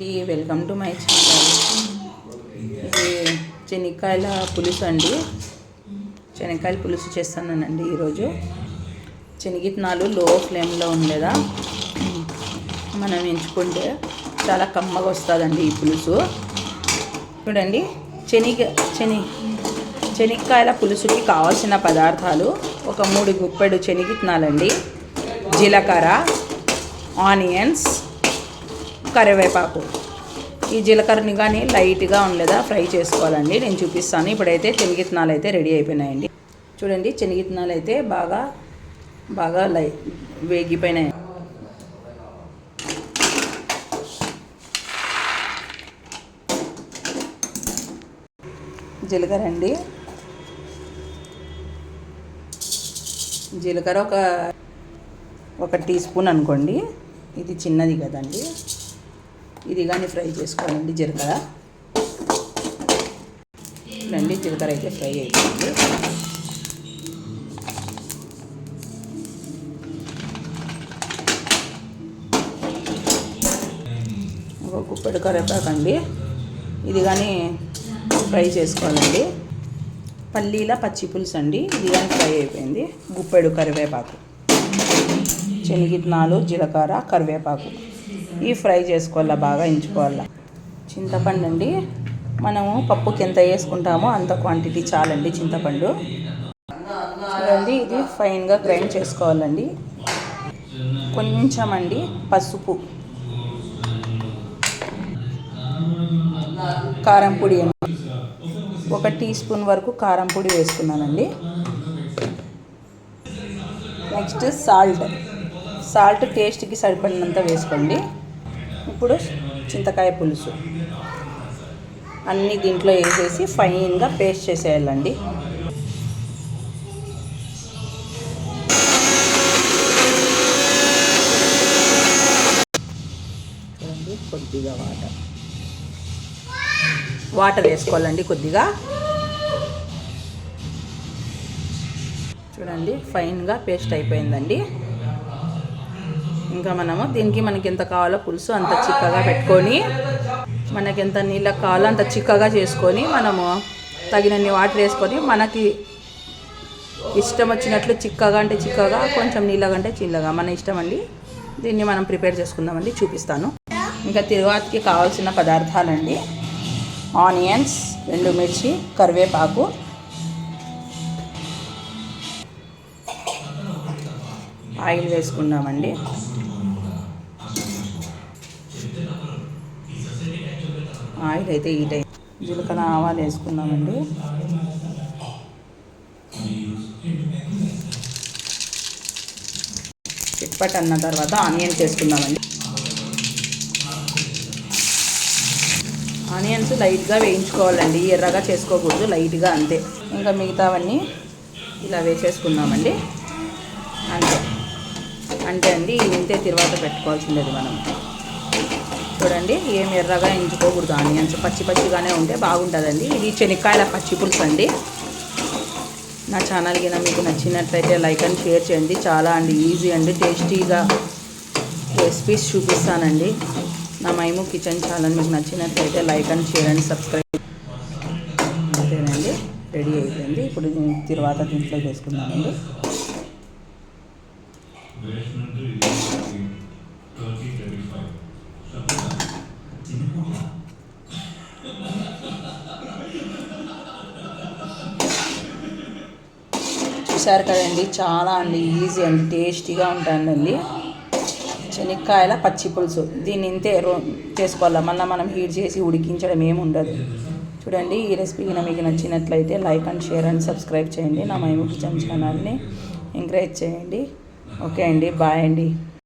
ఇది welcome to my channel ఇది శనక్కాయల పులుసు అండి. శనక్కాయల పులుసు చేస్తానండి ఈరోజు. శనగిత్తనాలు లో ఫ్లేమ్లో ఉండేదా? మనం ఎంచుకుంటే చాలా కమ్మగా వస్తుందండి ఈ పులుసు. చూడండి శనిగ శని శనక్కాయల పులుసుకి కావాల్సిన పదార్థాలు ఒక మూడు గుప్పెడు శనగిత్తనాలండి జీలకర్ర ఆనియన్స్ కరివేపాకు. ఈ జీలకర్రని కానీ లైట్గా ఉండేదా ఫ్రై చేసుకోవాలండి. నేను చూపిస్తాను. ఇప్పుడైతే శనగిత్తనాలు అయితే రెడీ అయిపోయినాయండి. చూడండి శనగిత్తనాలు అయితే బాగా బాగా లై వేగిపోయినాయి. జీలకర్ర అండి. జీలకర్ర ఒక ఒక టీ స్పూన్ అనుకోండి. ఇది చిన్నది కదండి. ఇది కానీ ఫ్రై చేసుకోవాలండి జీలకర్ర. రండి జీలకర్ర అయితే ఫ్రై అయిపోయింది. ఒక గుప్పెడు కరివేపాకండి ఇది కానీ ఫ్రై చేసుకోవాలండి. పల్లీల పచ్చి పులుసు అండి. ఇది కానీ ఫ్రై అయిపోయింది. గుప్పెడు కరివేపాకు. శనగిత్తనాలు జీలకర్ర కరివేపాకు. ఈ ఫ్రై చేసుకోవాలా బాగా ఎంచుకోవాలా? చింతపండు అండి. మనము పప్పుకి ఎంత వేసుకుంటామో అంత క్వాంటిటీ చాలండి చింతపండు. చూడండి ఇది ఫైన్గా గ్రైండ్ చేసుకోవాలండి. కొంచెం అండి పసుపు. కారం పొడి అండి. ఒక టీ స్పూన్ వరకు కారం పొడి వేసుకున్నానండి. Next salt. సాల్ట్ టేస్ట్కి సరిపడినంత వేసుకోండి. ఇప్పుడు చింతకాయ పులుసు. అన్నీ దీంట్లో వేసేసి ఫైన్గా పేస్ట్ చేసేయాలండి. చూడండి కొద్దిగా వాటర్. వాటర్ వేసుకోవాలండి కొద్దిగా. చూడండి ఫైన్గా పేస్ట్ అయిపోయిందండి. ఇంకా మనము దీనికి మనకి ఎంత కావాలో పులుసు అంత చిక్కగా పెట్టుకొని మనకి ఎంత నీళ్ళ కావాలో అంత చిక్కగా చేసుకొని మనము తగినన్ని వాటర్ వేసుకొని మనకి ఇష్టం వచ్చినట్లు చిక్కగా అంటే చిక్కగా కొంచెం నీళ్ళగా అంటే చిల్లగా మన ఇష్టం అండి. దీన్ని మనం ప్రిపేర్ చేసుకుందామండి చూపిస్తాను. ఇంకా తిరువాతికి కావాల్సిన పదార్థాలండి. ఆనియన్స్ రెండు మిర్చి కరివేపాకు ఆయిల్ వేసుకున్నామండి. ఆయిల్ అయితే ఈ టైం జీలకర్ర ఆవాలు వేసుకున్నామండి. చిట్పట్ అన్న తర్వాత ఆనియన్స్ వేసుకుందామండి ఆనియన్స్ లైట్గా వేయించుకోవాలండి. ఎర్రగా చేసుకోకూడదు లైట్గా అంతే. ఇంకా మిగతావన్నీ ఇలా వేసేసుకుందామండి అంటే అండి ఇంతే తర్వాత పెట్టుకోవాల్సిందేది మనం. చూడండి ఏం ఎర్రగా ఎంచుకోకూడదు ఆనియన్స్ పచ్చి పచ్చిగానే ఉంటే బాగుంటుందండి. ఇది శనక్కాయల పచ్చి పులుసు అండి. నా ఛానల్ కింద మీకు నచ్చినట్లయితే లైక్ అండ్ షేర్ చేయండి. చాలా అండి ఈజీ అండి టేస్టీగా రెసిపీస్ చూపిస్తానండి. నా మైము కిచెన్ ఛానల్ మీకు నచ్చినట్లయితే like and share and subscribe అంతేనండి రెడీ అయిపోయింది. ఇప్పుడు దీని తర్వాత దీంట్లో వేసుకుందామండి చూసారు కదండి చాలా అండి ఈజీ అండి టేస్టీగా ఉంటుందండి. శనక్కాయల పచ్చి పులుసు. దీన్ని ఇంతే రో చేసుకోవాలా? మళ్ళీ మనం హీట్ చేసి ఉడికించడం ఏమి ఉండదు. చూడండి ఈ రెసిపీ మీకు నచ్చినట్లయితే like and share and subscribe చేయండి. నా మైము కిచెన్ ఛానల్ని ఎంకరేజ్ చేయండి. ఓకే అండి బాయ్ అండి